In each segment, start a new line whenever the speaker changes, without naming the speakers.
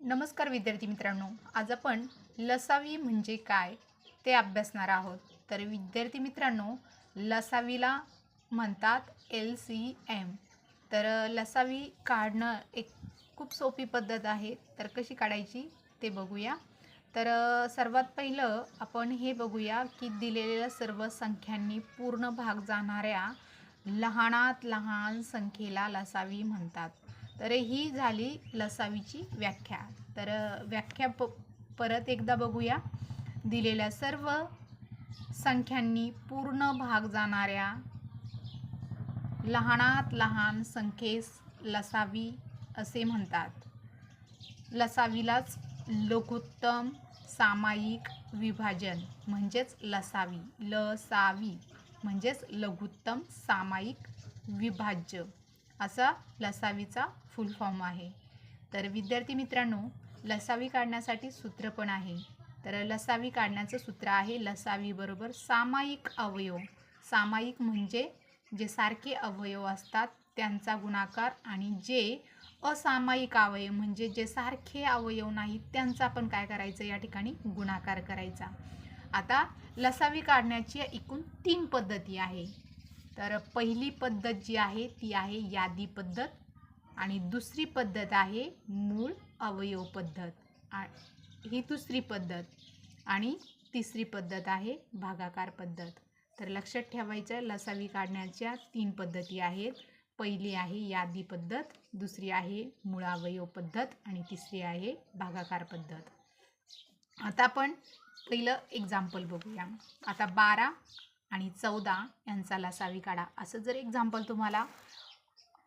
नमस्कार विद्यार्थी मित्रांनो आज आपण लसावी म्हणजे काय ते अभ्यासणार आहोत. तर विद्यार्थी मित्रांनो लसावीला म्हणतात एल सी एम. तर लसावी काढणं एक खूप सोपी पद्धत आहे. तर कशी काढायची ते बघूया. तर सर्वात पहिलं आपण हे बघूया की दिलेल्या सर्व संख्यांनी पूर्ण भाग जाणाऱ्या लहानात लहान संख्येला लसावी म्हणतात. तर ही झाली लसावीची व्याख्या. तर व्याख्या प परत एकदा बघूया. दिलेल्या सर्व संख्यांनी पूर्ण भाग जाणाऱ्या लहानात लहान संख्येस लसावी असे म्हणतात. लसावीलाच लघुत्तम सामायिक विभाजन म्हणजेच लसावी लसावी म्हणजेच लघुत्तम सामायिक विभाज्य. असा लसावीचा फुल फॉर्म आहे. तर विद्यार्थी मित्रांनो लसावी काढण्यासाठी सूत्र पण आहे. तर लसावी काढण्याचं सूत्र आहे लसावी बरोबर सामायिक अवयव. सामायिक म्हणजे जे सारखे अवयव असतात त्यांचा गुणाकार आणि जे असामायिक अवयव म्हणजे जे सारखे अवयव नाहीत त्यांचा पण काय करायचं? या ठिकाणी गुणाकार करायचा. आता लसावी काढण्याची एकूण तीन पद्धती आहे. तर पहिली पद्धत जी आहे ती आहे यादी पद्धत आणि दुसरी पद्धत आहे मूळ अवयव पद्धत. आ- ही दुसरी पद्धत आणि तिसरी पद्धत आहे भागाकार पद्धत. तर लक्षात ठेवायचं लसावी काढण्याच्या तीन पद्धती आहेत. पहिली आहे यादी पद्धत दुसरी आहे मुळावयव पद्धत आणि तिसरी आहे भागाकार पद्धत. आता आपण पहिलं एक्झाम्पल बघूया. आता बारा आणि चौदा यांचा लसावी काढा. असं जर एक्झाम्पल तुम्हाला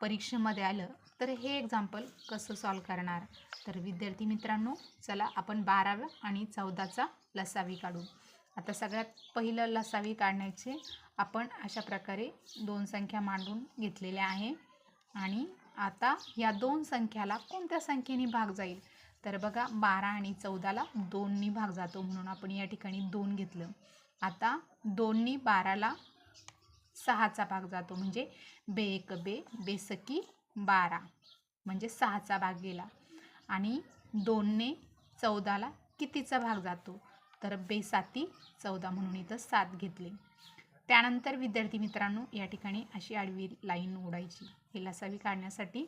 परीक्षेमध्ये आलं तर हे एक्झाम्पल कसं सॉल्व करणार? तर विद्यार्थी मित्रांनो चला आपण बाराव्या आणि चौदाचा लसावी काढू. आता सगळ्यात पहिलं लसावी काढण्याचे आपण अशा प्रकारे दोन संख्या मांडून घेतलेल्या आहे. आणि आता या दोन संख्याला कोणत्या संख्येने भाग जाईल? तर बघा बारा आणि चौदाला दोननी भाग जातो म्हणून आपण या ठिकाणी दोन घेतलं. आता दोन्ही बाराला सहाचा भाग जातो. म्हणजे बे एक बे बेसकी बारा. म्हणजे सहाचा भाग गेला. आणि दोनने चौदाला कितीचा भाग जातो? तर बेसाती चौदा म्हणून इथं सात घेतले. त्यानंतर विद्यार्थी मित्रांनो या ठिकाणी अशी आडवी लाईन ओढायची हे लसावी काढण्यासाठी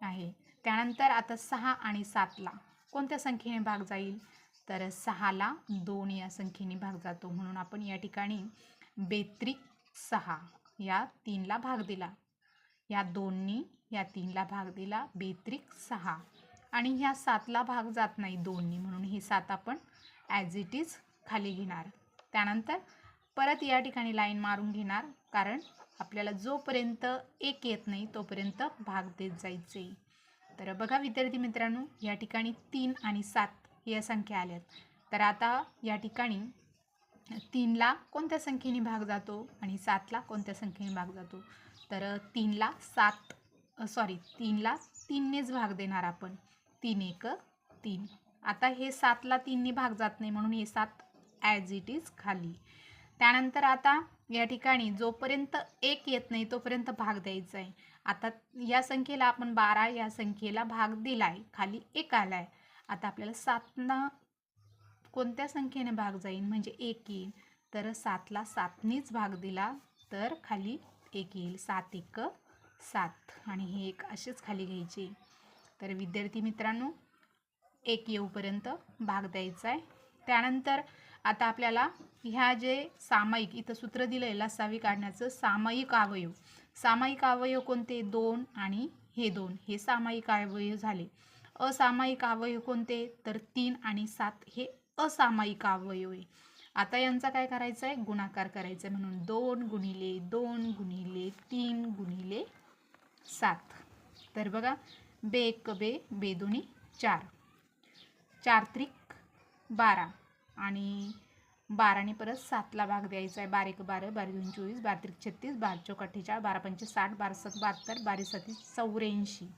आहे. त्यानंतर आता सहा आणि सातला कोणत्या संख्येने भाग जाईल? तर सहाला दोन या संख्येने भाग जातो. म्हणून आपण या ठिकाणी बेत्रिक सहा या तीनला भाग दिला. या दोननी या तीनला भाग दिला. बेत्रिक सहा. आणि ह्या सातला भाग जात नाही दोननी म्हणून ही सात आपण ॲज इट इज खाली घेणार. त्यानंतर परत या ठिकाणी लाईन मारून घेणार. कारण आपल्याला जोपर्यंत एक येत नाही तोपर्यंत भाग देत जायचे. तर बघा विद्यार्थी मित्रांनो या ठिकाणी तीन आणि सात या संख्या आल्यात. तर आता या ठिकाणी तीनला कोणत्या संख्येने भाग जातो आणि सातला कोणत्या संख्येने भाग जातो? तर तीनला सात सॉरी तीनला तीननेच भाग देणार आपण. तीन एक तीन. आता हे सातला तीनने भाग जात नाही म्हणून हे सात ॲज इट इज खाली. त्यानंतर आता या ठिकाणी जोपर्यंत एक येत नाही तोपर्यंत भाग द्यायचा आहे. आता या संख्येला आपण बारा या संख्येला भाग दिला आहे खाली एक आला आहे आता आपल्याला सातना कोणत्या संख्येने भाग जाईल म्हणजे एक येईल. तर सातला सातनीच भाग दिला तर खाली एक येईल. सात एक सात. आणि हे एक असेच खाली घ्यायचे. तर विद्यार्थी मित्रांनो एक येऊपर्यंत भाग द्यायचा आहे त्यानंतर आता आपल्याला ह्या जे सामायिक इथं सूत्र दिलं आहे लसावी काढण्याचं सामायिक अवयव. सामायिक अवयव कोणते? दोन आणि हे दोन. हे सामायिक अवयव झाले. असामायिक अवयव कोणते? तर तीन आणि सात हे असामायिक अवयव आहे. आता यांचा काय करायचं आहे गुणाकार करायचा आहे म्हणून दोन गुणिले दोन गुणिले तीन गुणिले सात. तर बघा बे एक बे बे दोन्ही चार. चार त्रिक बारा. आणि बाराने परत सातला भाग द्यायचा आहे बारा एक बारा बारा दोन चोवीस बारा त्रिक छत्तीस बारा चौक अठ्ठेचाळीस बारा पंचे साठ बारा सत बहात्तर बारा सत्तीस चौऱ्याऐंशी.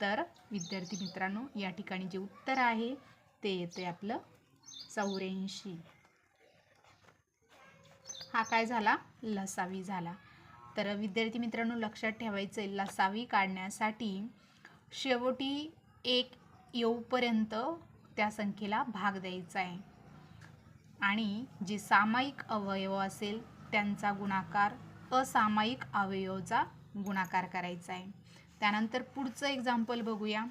तर विद्यार्थी मित्रांनो या ठिकाणी जे उत्तर आहे ते येते आपलं चौऱ्याऐंशी. हा काय झाला? लसावी झाला. तर विद्यार्थी मित्रांनो लक्षात ठेवायचं आहे लसावी काढण्यासाठी शेवटी एक येऊपर्यंत त्या संख्येला भाग द्यायचा आहे. आणि जे सामायिक अवयव असेल त्यांचा गुणाकार असामायिक अवयवचा गुणाकार करायचा आहे. त्यानंतर पुढचं एक्झाम्पल बघूया.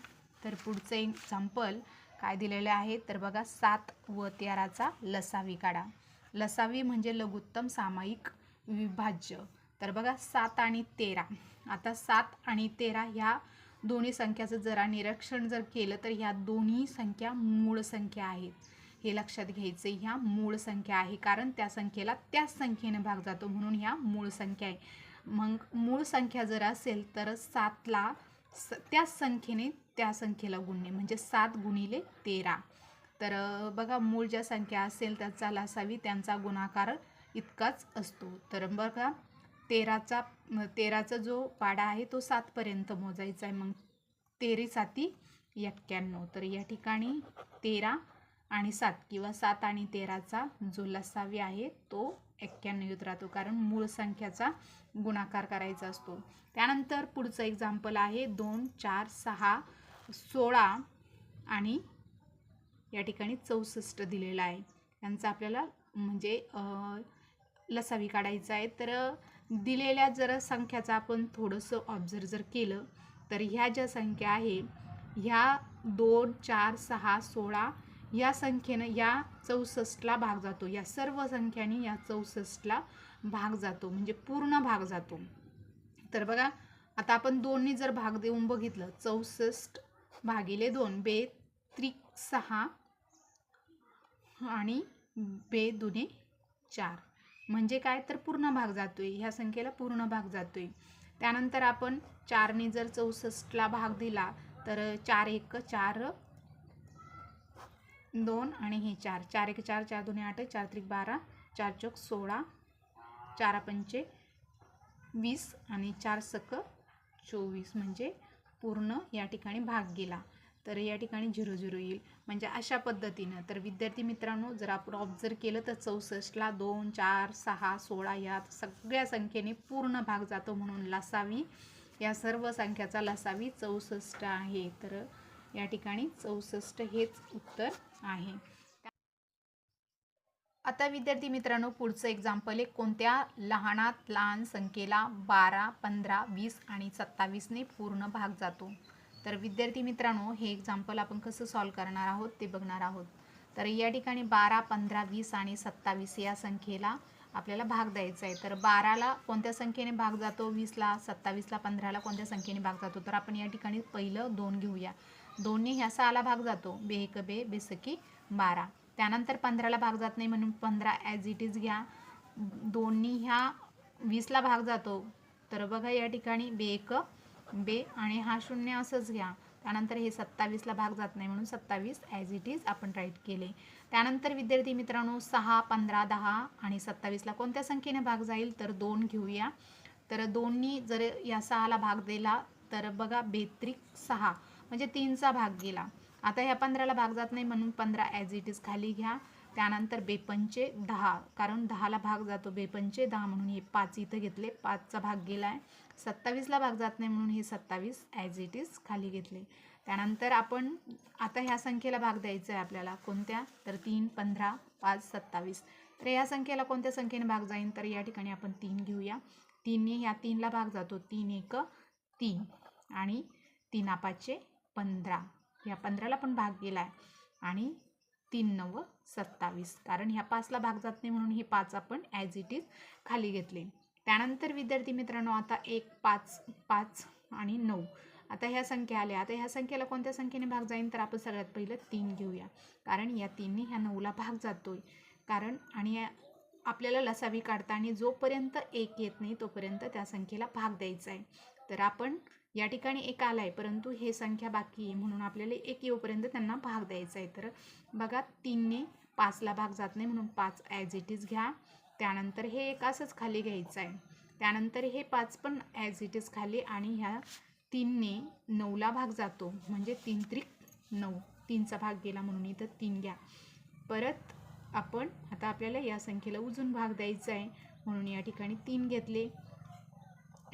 तर पुढचं एक्झाम्पल काय दिलेले आहे? तर बघा सात व तेराचा लसावी काढा. लसावी म्हणजे लघुत्तम सामायिक विभाज्य. तर बघा सात आणि तेरा. आता सात आणि तेरा ह्या दोन्ही संख्याचं जरा निरीक्षण जर केलं तर ह्या दोन्ही संख्या मूळ संख्या आहेत. हे लक्षात घ्यायचे ह्या मूळ संख्या आहे. कारण त्या संख्येला त्याच संख्येने भाग जातो म्हणून ह्या मूळ संख्या आहे. मग मूळ संख्या जर असेल तर सातला स त्याच संख्येने त्या संख्येला गुणणे म्हणजे सात गुणिले तेरा. तर बघा मूळ ज्या संख्या असेल त्याचा लासावी त्यांचा गुणाकार इतकाच असतो. तर बघा तेराचा तेराचा जो पाडा आहे तो सातपर्यंत मोजायचा आहे. मग तेरी साती एक्क्याण्णव. तर या ठिकाणी तेरा आणि सात किंवा सात आणि तेराचा जो लसावी आहे तो एक्क्याण्णव येत राहतो. कारण मूळ संख्याचा गुणाकार करायचा असतो. त्यानंतर पुढचं एक्झाम्पल आहे दोन चार सहा सोळा आणि या ठिकाणी चौसष्ट दिलेला आहे. यांचा आपल्याला म्हणजे लसावी काढायचा आहे. तर दिलेल्या जर संख्याचं आपण थोडंसं ऑब्झर्व जर केलं तर ह्या ज्या संख्या आहे ह्या दोन चार सहा सोळा या संख्येनं या चौसष्टला भाग जातो. या सर्व संख्यांनी या चौसष्टला भाग जातो. म्हणजे पूर्ण भाग जातो. तर बघा आता आपण दोन्ही जर भाग देऊन बघितलं चौसष्ट भागिले दोन बे त्रिक सहा आणि बे दुने चार. म्हणजे काय? तर पूर्ण भाग जातोय. ह्या संख्येला पूर्ण भाग जातोय. त्यानंतर आपण चारने जर चौसष्टला भाग दिला तर चार एक चार दोन आणि हे चार. चार एक चार चार दोन्ही आठ चार त्रिक बारा चार चौक सोळा चार पंचे वीस आणि चार सक चोवीस म्हणजे पूर्ण या ठिकाणी भाग गेला. तर या ठिकाणी झिरो झिरो येईल. म्हणजे अशा पद्धतीनं. तर विद्यार्थी मित्रांनो जर आपण ऑब्झर्व केलं तर चौसष्टला दोन चार सहा सोळा या सगळ्या संख्येने पूर्ण भाग जातो म्हणून लसावी. या सर्व संख्याचा लसावी चौसष्ट आहे. तर या ठिकाणी चौसष्ट हेच उत्तर आहे. आता विद्यार्थी मित्रांनो पुढचं एक्झाम्पल आहे. कोणत्या लहानात लहान संख्येला बारा पंधरा वीस आणि सत्तावीसने पूर्ण भाग जातो? तर विद्यार्थी मित्रांनो हे एक्झाम्पल आपण कसं सॉल्व करणार आहोत ते बघणार आहोत. तर या ठिकाणी बारा पंधरा वीस आणि सत्तावीस या संख्येला आपल्याला भाग द्यायचा आहे. तर बाराला कोणत्या संख्येने भाग जातो? वीसला सत्तावीसला पंधराला कोणत्या संख्येने भाग जातो? तर आपण या ठिकाणी पहिलं दोन घेऊया. दोन्ही ह्या सहाला भाग जातो. बे बे बेसकी बारा. त्यानंतर पंधराला भाग जात नाही म्हणून पंधरा ॲज इट इज घ्या. दोन्ही ह्या वीसला भाग जातो. तर बघा या ठिकाणी बे एक बे आणि हा शून्य असंच घ्या. त्यानंतर हे सत्तावीसला भाग जात नाही म्हणून सत्तावीस ॲज इट इज आपण राईट केले. त्यानंतर विद्यार्थी मित्रांनो सहा पंधरा दहा आणि सत्तावीसला कोणत्या संख्येने भाग जाईल? तर दोन घेऊया. तर दोन्ही जर या सहाला भाग दिला तर बघा बेत्रिक सहा. म्हणजे तीनचा भाग गेला. आता ह्या पंधराला भाग जात नाही म्हणून पंधरा ॲज इट इज खाली घ्या. त्यानंतर बेपंचे दहा. कारण दहाला भाग जातो बेपंचे दहा म्हणून हे पाच इथं घेतले. पाचचा भाग गेला आहे सत्तावीसला भाग जात नाही म्हणून हे सत्तावीस ॲज इट इज खाली घेतले. त्यानंतर आपण आता ह्या संख्येला भाग द्यायचा आहे आपल्याला. कोणत्या? तर तीन पंधरा पाच सत्तावीस. तर ह्या संख्येला कोणत्या संख्येने भाग जाईल तर या ठिकाणी आपण तीन घेऊया. तीनने ह्या तीनला भाग जातो. तीन एक तीन. आणि तीन पाचचे पंधरा. ह्या पंधराला पण भाग गेला आहे आणि तीन नव सत्तावीस. कारण ह्या पाचला भाग जात नाही म्हणून हे पाच आपण ॲज इट इज खाली घेतले. त्यानंतर विद्यार्थी मित्रांनो आता एक पाच पाच आणि नऊ. आता ह्या संख्या आल्या. आता ह्या संख्येला कोणत्या संख्येने भाग जाईल तर आपण सगळ्यात पहिलं तीन घेऊया. कारण या तीनने ह्या नऊला भाग जातोय. कारण आणि या- आपल्याला लसावी काढता आणि जोपर्यंत एक येत नाही तोपर्यंत त्या संख्येला भाग द्यायचा आहे. तर आपण या ठिकाणी एक आला आहे परंतु हे संख्या बाकी आहे म्हणून आपल्याला एक येऊपर्यंत त्यांना भाग द्यायचा आहे. तर बघा तीनने पाचला भाग जात नाही म्हणून पाच ॲज इट इज घ्या. त्यानंतर हे एक असंच खाली घ्यायचं आहे. त्यानंतर हे पाच पण ॲज इट इज खाली आणि ह्या तीनने नऊला भाग जातो. म्हणजे तीन त्रिक नऊ. तीनचा भाग गेला म्हणून इथं तीन घ्या. परत आपण आता आपल्याला या संख्येला उजून भाग द्यायचा आहे म्हणून या ठिकाणी तीन घेतले.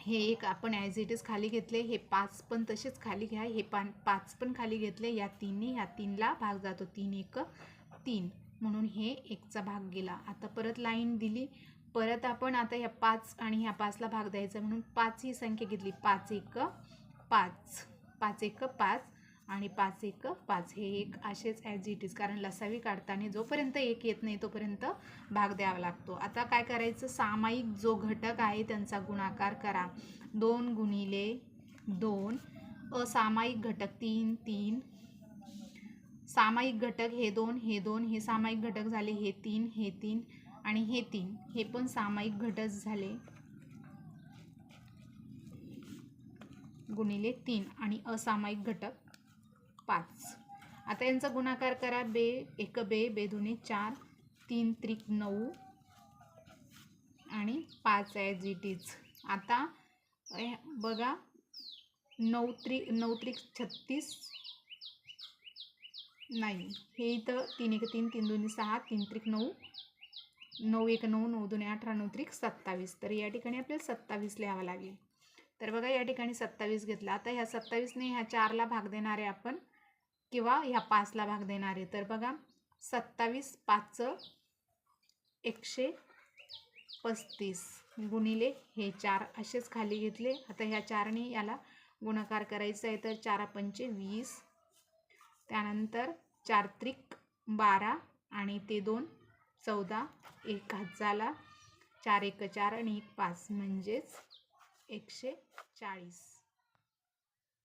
हे एक आपण ॲज इट इज खाली घेतले हे पाच पण तसेच खाली घ्या हे पान पाच पण खाली घेतले या तीनने ह्या तीनला भाग जातो तीन एक तीन. म्हणून हे एकचा भाग गेला. आता परत लाईन दिली. परत आपण आता ह्या पाच आणि ह्या पाचला भाग द्यायचा म्हणून पाच ही संख्या घेतली. पाच एक पाच. पाच एक पाच. आणि पाच एक पाच हे एक असेच ॲज इट इज कारण लसावी काढताना जोपर्यंत एक येत नाही तोपर्यंत भाग द्यावा लागतो. आता काय करायचं? सामायिक जो घटक आहे त्यांचा गुणाकार करा. दोन गुणिले दोन असामायिक घटक तीन तीन. सामायिक घटक हे दोन हे दोन. हे सामायिक घटक झाले हे तीन हे तीन आणि हे तीन. हे पण सामायिक घटक झाले. गुणिले तीन आणि असामायिक घटक पाच. आता यांचा गुणाकार करा. बे एक बे बे दोन्ही चार तीन त्रिक नऊ आणि पाच ॲज इट इज आता बघा नऊ त्रिक नऊ त्रिक छत्तीस नाही. हे इथं तीन एक तीन तीन दोन्ही सहा तीन त्रिक नऊ नऊ एक नऊ नऊ दोन्ही अठरा नऊ त्रिक सत्तावीस. तर या ठिकाणी आपल्याला सत्तावीस लिहावं लागेल. तर बघा या ठिकाणी सत्तावीस घेतला. आता ह्या सत्तावीसने ह्या चारला भाग देणारे आपण. किंवा ह्या पाचला भाग देणारे तर बघा सत्तावीस पाच एकशे पस्तीस गुणिले हे चार असेच खाली घेतले. आता ह्या चारने याला गुणाकार करायचा आहे तर चारा पंचे वीस. त्यानंतर चार त्रिक बारा आणि ते दोन चौदा एक हात झाला चार एक चार आणि एक पाच म्हणजेच एकशे चाळीस.